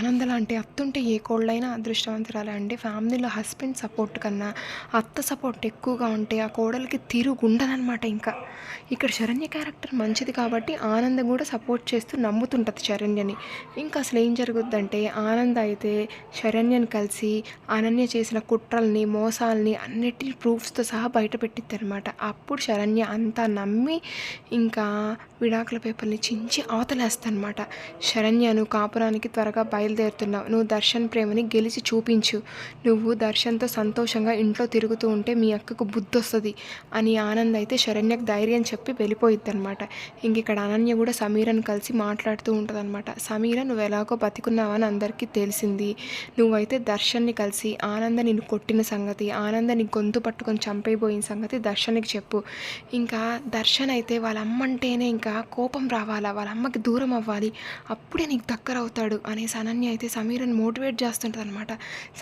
ఆనంద లాంటి అత్తుంటే ఏ కోళ్ళైనా అదృష్టవంతురాలే అండి. ఫ్యామిలీలో హస్బెండ్ సపోర్ట్ కన్నా అత్త సపోర్ట్ ఎక్కువగా ఉంటే ఆ కోడలికి తిరుగుండదనమాట ఇంకా. ఇక్కడ శరణ్య క్యారెక్టర్ మంచిది కాబట్టి ఆనందం కూడా సపోర్ట్ చేస్తూ నమ్ముతుంటుంది శరణ్యని. ఇంకా అసలు ఏం జరుగుద్దంటే ఆనంద్ అయితే శరణ్యని కలిసి అనన్య చేసిన కుట్రల్ని మోసాలని అన్నిటి ప్రూఫ్స్తో సహా బయట పెట్టిద్దనమాట అప్పుడు శరణ్య అంతా నమ్మి ఇంకా విడాకుల పేపర్ని చించి అవతలేస్తానమాట శరణ్యను కాపురానికి త్వరగా బయలుదేరుతున్నావు. నువ్వు దర్శన్ ప్రేమని గెలిచి చూపించు. నువ్వు దర్శన్తో సంతోషంగా ఇంట్లో తిరుగుతూ ఉంటే మీ అక్కకు బుద్ధి వస్తుంది అని ఆనంద్ అయితే శరణ్యకు ధైర్యం చెప్పి వెళ్ళిపోయిద్ది అనమాట ఇంక ఇక్కడ అనన్య కూడా సమీరను కలిసి మాట్లాడుతూ ఉంటుంది అనమాట సమీర నువ్వు ఎలాగో బతికున్నావని అందరికీ తెలిసింది. నువ్వైతే దర్శన్ని కలిసి ఆనంద నిన్ను కొట్టిన సంగతి ఆనంద నీ గొంతు పట్టుకొని చంపైపోయిన సంగతి దర్శన్కి చెప్పు. ఇంకా దర్శన్ అయితే వాళ్ళ అమ్మ అంటేనే ఇంకా కోపం రావాలా? వాళ్ళ అమ్మకి దూరం అవ్వాలి? అప్పుడే నీకు దగ్గర అవుతాడు అనేసి అనన్య అయితే సమీరను మోటివేట్ చేస్తుంటుంది అనమాట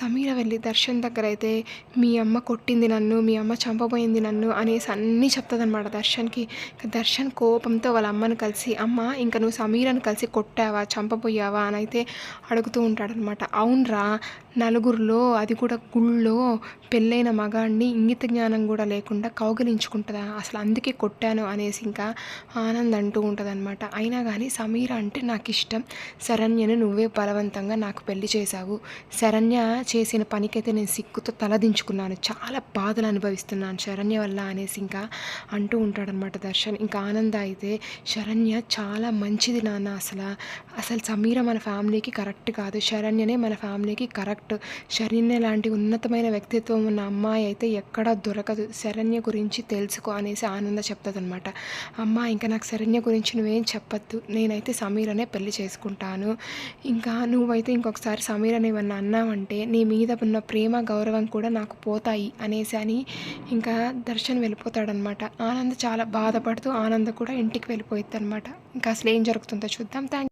సమీర వెళ్ళి దర్శన్ దగ్గర అయితే మీ అమ్మ కొట్టింది నన్ను మీ అమ్మ చంపబోయింది నన్ను అనేసి అన్నీ చెప్తుంది అనమాట దర్శన్కి దర్శన్ కోపంతో వాళ్ళ అమ్మని కలిసి అమ్మ ఇంకా నువ్వు సమీరను కలిసి కొట్టావా చంపబోయావా అని అయితే అడుగుతూ ఉంటాడనమాట అవునరా నలుగురిలో అది కూడా గుళ్ళో పెళ్ళైన మగాడిని ఇంగిత జ్ఞానం కూడా లేకుండా కౌగిలించుకుంటుందా? అసలు అందుకే కొట్టాను అనేసి ఇంకా ఆనంద్ అంటూ ఉంటుంది అయినా కానీ సమీర అంటే నాకు ఇష్టం శరణ్యను నువ్వే బలవంతంగా నాకు పెళ్ళి చేశావు. శరణ్య చేసిన పనికైతే నేను సిక్కుతో తలదించుకున్నాను. చాలా బాధలు అనుభవిస్తున్నాను శరణ్య వల్ల అనేసి ఇంకా అంటూ ఉంటాడనమాట దర్శన్. ఇంకా ఆనంద అయితే శరణ్య చాలా మంచిది నాన్న అసలు. అసలు సమీర మన ఫ్యామిలీకి కరెక్ట్ కాదు. శరణ్యనే మన ఫ్యామిలీకి కరెక్ట్. శరణ్య లాంటి ఉన్నతమైన వ్యక్తిత్వం ఉన్న అమ్మాయి అయితే ఎక్కడా దొరకదు. శరణ్య గురించి తెలుసుకో అనేసి ఆనంద చెప్తుంది అనమాట అమ్మ ఇంకా నాకు శరణ్య గురించి నువ్వేం చెప్పొద్దు. నేనైతే సమీరనే పెళ్ళి చేసుకుంటాను. ఇంకా నువ్వైతే ఇంకొకసారి సమీర్ అని ఏమన్నా అన్నావంటే నీ మీద ఉన్న ప్రేమ గౌరవం కూడా నాకు పోతాయి అనేసి అని ఇంకా దర్శన్ వెళ్ళిపోతాడనమాట. ఆనంద్ చాలా బాధపడుతూ ఆనంద్ కూడా ఇంటికి వెళ్ళిపోయిద్ది అనమాట ఇంకా అసలు ఏం జరుగుతుందో చూద్దాం. థ్యాంక్